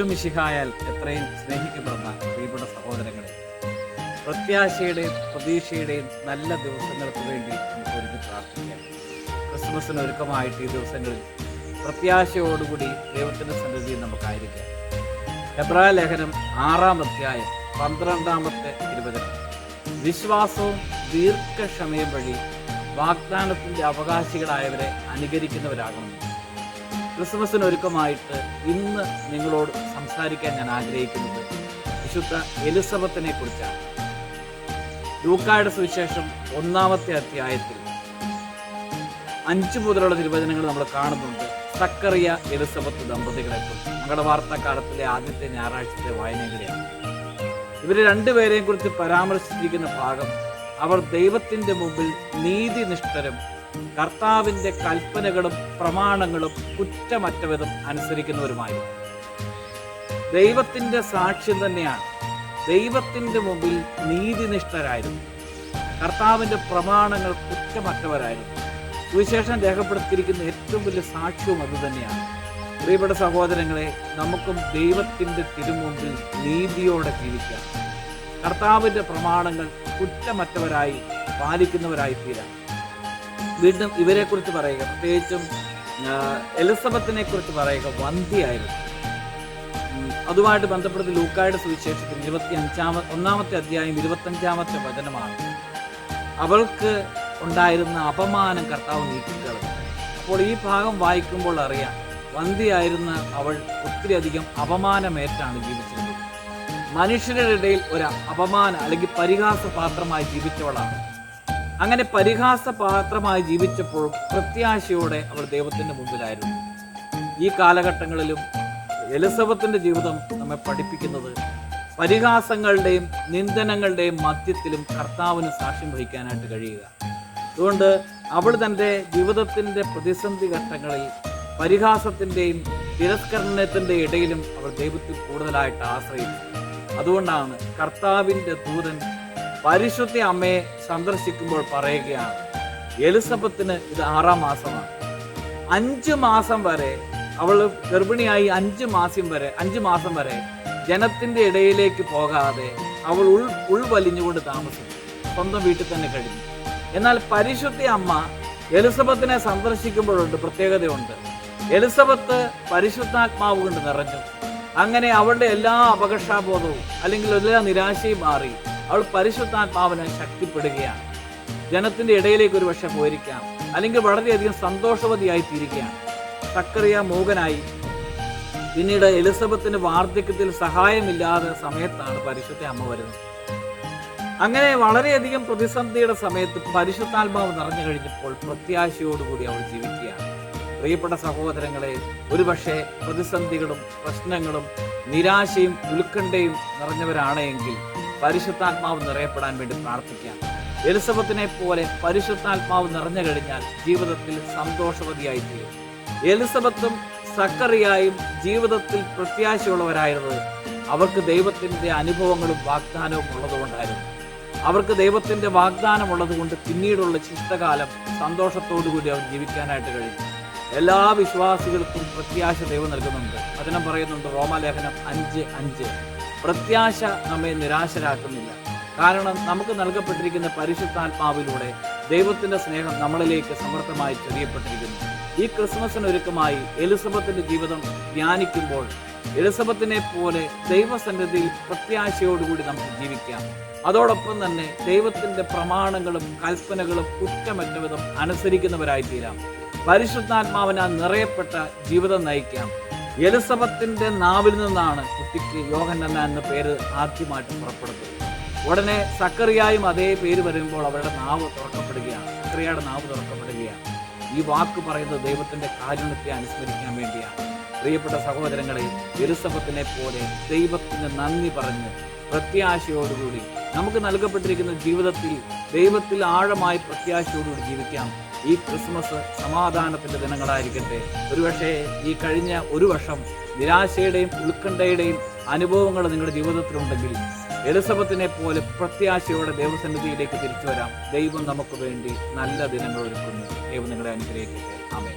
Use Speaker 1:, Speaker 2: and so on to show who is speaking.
Speaker 1: മിശിഹായാൽ എത്രയും സ്നേഹിക്കപ്പെടുന്ന പ്രിയപ്പെട്ട സഹോദരങ്ങളെ പ്രത്യാശയുടെയും പ്രതീക്ഷയുടെയും നല്ല ദിവസങ്ങൾക്ക് വേണ്ടി നമുക്ക് ഒരുക്കി പ്രാർത്ഥിക്കാം. ക്രിസ്മസിന് ഒരുക്കമായിട്ട് ഈ ദിവസങ്ങളിൽ പ്രത്യാശയോടുകൂടി ദൈവത്തിന്റെ സന്നിധിയിൽ നമുക്കായിരിക്കാം. എബ്രായ ലേഖനം ആറാം അധ്യായം പന്ത്രണ്ടാമത്തെ ഇരുപത് വിശ്വാസവും ദീർഘക്ഷമയും വഴി വാഗ്ദാനത്തിന്റെ അവകാശികളായവരെ അനുകരിക്കുന്നവരാകണം. ക്രിസ്മസിന് ഒരുക്കമായിട്ട് ഇന്ന് നിങ്ങളോട് സംസാരിക്കാൻ ഞാൻ ആഗ്രഹിക്കുന്നത് വിശുദ്ധ എലിസബത്തിനെ കുറിച്ചാണ്. ലൂക്കായുടെ സുവിശേഷം ഒന്നാമത്തെ അധ്യായത്തിൽ അഞ്ചു മുതലുള്ള തിരുവചനങ്ങൾ നമ്മൾ കാണുന്നുണ്ട്. സക്കറിയ എലിസബത്ത് ദമ്പതികളെ കുറിച്ച് ഞങ്ങളുടെ വാർത്താക്കാലത്തിലെ ആദ്യത്തെ ഞായറാഴ്ചത്തെ വായനകളെയാണ് ഇവർ രണ്ടുപേരെയും കുറിച്ച് പരാമർശിച്ചിരിക്കുന്ന ഭാഗം അവർ ദൈവത്തിന്റെ മുമ്പിൽ നീതിനിഷ്ഠരും കർത്താവിന്റെ കൽപ്പനകളും പ്രമാണങ്ങളും കുറ്റമറ്റവരും അനുസരിക്കുന്നവരുമായി ദൈവത്തിന്റെ സാക്ഷ്യം തന്നെയാണ്. ദൈവത്തിന്റെ മുമ്പിൽ നീതിനിഷ്ഠരായിരുന്നു. കർത്താവിന്റെ പ്രമാണങ്ങൾ കുറ്റമറ്റവരായിരുന്നു. സുവിശേഷം രേഖപ്പെടുത്തിയിരിക്കുന്ന ഏറ്റവും വലിയ സാക്ഷ്യവും അത് തന്നെയാണ്. പ്രിയപ്പെട്ട സഹോദരങ്ങളെ നമുക്കും ദൈവത്തിന്റെ തിരുമുമ്പിൽ നീതിയോടെ ജീവിക്കാം. കർത്താവിന്റെ പ്രമാണങ്ങൾ കുറ്റമറ്റവരായി പാലിക്കുന്നവരായി തീരാം വീണ്ടും ഇവരെ കുറിച്ച് പറയുക. പ്രത്യേകിച്ചും എലിസബത്തിനെ കുറിച്ച് പറയുക. വന്ധ്യയായിരുന്നു ഉം, അതുമായിട്ട് ബന്ധപ്പെടുത്തി ലൂക്കായുടെ സുവിശേഷത്തിൽ ഇരുപത്തി അഞ്ചാമ ഒന്നാമത്തെ അധ്യായം ഇരുപത്തഞ്ചാമത്തെ വചനമാണ്. അവൾക്ക് ഉണ്ടായിരുന്ന അപമാനം കർത്താവ് നീക്കിക്കളഞ്ഞു. അപ്പോൾ ഈ ഭാഗം വായിക്കുമ്പോൾ അറിയാം വന്ധ്യയായിരുന്ന അവൾ ഒത്തിരി അധികം അപമാനമേറ്റാണ് ജീവിച്ചിരുന്നത്. മനുഷ്യരുടെ ഇടയിൽ ഒരു അപമാനം അല്ലെങ്കിൽ പരിഹാസ പാത്രമായി ജീവിച്ചവളാണ്. അങ്ങനെ പരിഹാസ പാത്രമായി ജീവിച്ചപ്പോൾ പ്രത്യാശയോടെ അവൾ ദൈവത്തിന്റെ മുമ്പിലായിരുന്നു. ഈ കാലഘട്ടങ്ങളിലും എലിസബത്തിന്റെ ജീവിതം നമ്മെ പഠിപ്പിക്കുന്നത് പരിഹാസങ്ങളുടെയും നിന്ദനങ്ങളുടെയും മധ്യത്തിലും കർത്താവിന് സാക്ഷ്യം വഹിക്കാനായിട്ട് കഴിയുക. അതുകൊണ്ട് അവൾ തന്റെ ജീവിതത്തിന്റെ പ്രതിസന്ധി ഘട്ടങ്ങളിൽ പരിഹാസത്തിന്റെയും തിരസ്കരണത്തിന്റെ ഇടയിലും അവൾ ദൈവത്തിൽ കൂടുതലായിട്ട് ആശ്രയിച്ചു. അതുകൊണ്ടാണ് കർത്താവിന്റെ ദൂതൻ പരിശുദ്ധ അമ്മയെ സന്ദർശിക്കുമ്പോൾ പറയുകയാണ് എലിസബത്തിന് ഇത് ആറാം മാസമാണ്. അഞ്ച് മാസം വരെ അവൾ ഗർഭിണിയായി അഞ്ച് മാസം വരെ അഞ്ച് മാസം വരെ ജനത്തിന്റെ ഇടയിലേക്ക് പോകാതെ അവൾ ഉൾ ഉൾവലിഞ്ഞുകൊണ്ട് താമസിച്ചു. സ്വന്തം വീട്ടിൽ തന്നെ കഴിഞ്ഞു. എന്നാൽ പരിശുദ്ധ അമ്മ എലിസബത്തിനെ സന്ദർശിക്കുമ്പോഴുണ്ട് പ്രത്യേകതയുണ്ട്. എലിസബത്ത് പരിശുദ്ധാത്മാവ് കൊണ്ട് നിറഞ്ഞു. അങ്ങനെ അവളുടെ എല്ലാ അപകർഷാബോധവും അല്ലെങ്കിൽ എല്ലാ നിരാശയും മാറി. അവൾ പരിശുദ്ധാത്മാവിനെ ശക്തിപ്പെടുകയാണ്. ജനത്തിന്റെ ഇടയിലേക്ക് ഒരു പക്ഷെ പോയിരിക്കാം. അല്ലെങ്കിൽ വളരെയധികം സന്തോഷവതിയായി തീരുകയാണ് സക്കറിയ മൂകനായി. പിന്നീട് എലിസബത്തിന് വാർദ്ധക്യത്തിൽ സഹായമില്ലാതെ സമയത്താണ് പരിശുദ്ധ അമ്മ വരുന്നത്. അങ്ങനെ വളരെയധികം പ്രതിസന്ധിയുടെ സമയത്ത് പരിശുദ്ധാത്മാവ് നിറഞ്ഞു കഴിഞ്ഞപ്പോൾ പ്രത്യാശയോടുകൂടി അവൾ ജീവിക്കുകയാണ്. പ്രിയപ്പെട്ട സഹോദരങ്ങളെ ഒരുപക്ഷെ പ്രതിസന്ധികളും പ്രശ്നങ്ങളും നിരാശയും ഉത്കണ്ഠയും നിറഞ്ഞവരാണ് എങ്കിൽ പരിശുദ്ധാത്മാവ് നിറയപ്പെടാൻ വേണ്ടി പ്രാർത്ഥിക്കാം. എലിസബത്തിനെ പോലെ പരിശുദ്ധാത്മാവ് നിറഞ്ഞു കഴിഞ്ഞാൽ ജീവിതത്തിൽ സന്തോഷവതിയായി തീരും എലിസബത്തും സക്കറിയായും ജീവിതത്തിൽ പ്രത്യാശയുള്ളവരായിരുന്നു. അവർക്ക് ദൈവത്തിന്റെ അനുഭവങ്ങളും വാഗ്ദാനവും ഉള്ളതുകൊണ്ടായിരുന്നു. അവർക്ക് ദൈവത്തിന്റെ വാഗ്ദാനം ഉള്ളതുകൊണ്ട് പിന്നീടുള്ള ശിഷ്ടകാലം സന്തോഷത്തോടുകൂടി അവർ ജീവിക്കാനായിട്ട് കഴിയും. എല്ലാ വിശ്വാസികൾക്കും പ്രത്യാശ ദൈവം നൽകുന്നുണ്ട്. വചനം പറയുന്നുണ്ട് റോമാലേഖനം അഞ്ച് അഞ്ച്. പ്രത്യാശ നമ്മെ നിരാശരാക്കുന്നില്ല. കാരണം നമുക്ക് നൽകപ്പെട്ടിരിക്കുന്ന പരിശുദ്ധാത്മാവിലൂടെ ദൈവത്തിന്റെ സ്നേഹം നമ്മളിലേക്ക് സമർത്ഥമായി ചെറിയപ്പെട്ടിരിക്കുന്നു. ഈ ക്രിസ്മസിന് ഒരുക്കമായി എലിസബത്തിന്റെ ജീവിതം ധ്യാനിക്കുമ്പോൾ എലിസബത്തിനെ പോലെ ദൈവസന്നിധിയിൽ പ്രത്യാശയോടുകൂടി നമുക്ക് ജീവിക്കാം. അതോടൊപ്പം തന്നെ ദൈവത്തിന്റെ പ്രമാണങ്ങളും കൽപ്പനകളും കുറ്റമറ്റ വിധം അനുസരിക്കുന്നവരായി തീരാം പരിശുദ്ധാത്മാവിനാൽ നിറയപ്പെട്ട ജീവിതം നയിക്കാം. എലിസബത്തിന്റെ നാവിൽ നിന്നാണ് കുട്ടിക്ക് യോഹന്നമ്മ എന്ന പേര് ആദ്യമായിട്ട് പുറപ്പെടുന്നത്. ഉടനെ സക്കറിയായും അതേ പേര് വരുമ്പോൾ അവരുടെ നാവ് തുറക്കപ്പെടുകയാണ്. സക്കറിയയുടെ നാവ് തുറക്കപ്പെടുകയാണ്. ഈ വാക്ക് പറയുന്നത് ദൈവത്തിന്റെ കാരുണ്യത്തെ അനുസ്മരിക്കാൻ വേണ്ടിയാണ്. പ്രിയപ്പെട്ട സഹോദരങ്ങളെ എലിസബത്തിനെ പോലെ ദൈവത്തിന് നന്ദി പറഞ്ഞ് പ്രത്യാശയോടുകൂടി നമുക്ക് നൽകപ്പെട്ടിരിക്കുന്ന ജീവിതത്തിൽ ദൈവത്തിൽ ആഴമായി പ്രത്യാശയോടുകൂടി ജീവിക്കാം. ഈ ക്രിസ്മസ് സമാധാനത്തിന്റെ ദിനങ്ങളായിരിക്കട്ടെ. ഒരുപക്ഷെ ഈ കഴിഞ്ഞ ഒരു വർഷം നിരാശയുടെയും ഉത്കണ്ഠയുടെയും അനുഭവങ്ങൾ നിങ്ങളുടെ ജീവിതത്തിലുണ്ടെങ്കിൽ എലിസബത്തിനെ പോലെ പ്രത്യാശയോടെ ദൈവസന്നിധിയിലേക്ക് തിരിച്ചു വരാം ദൈവം നമുക്ക് വേണ്ടി നല്ല ദിനങ്ങൾ ഒരുക്കുന്നു. ദൈവം നിങ്ങളെ അനുഗ്രഹിക്കട്ടെ. ആമേ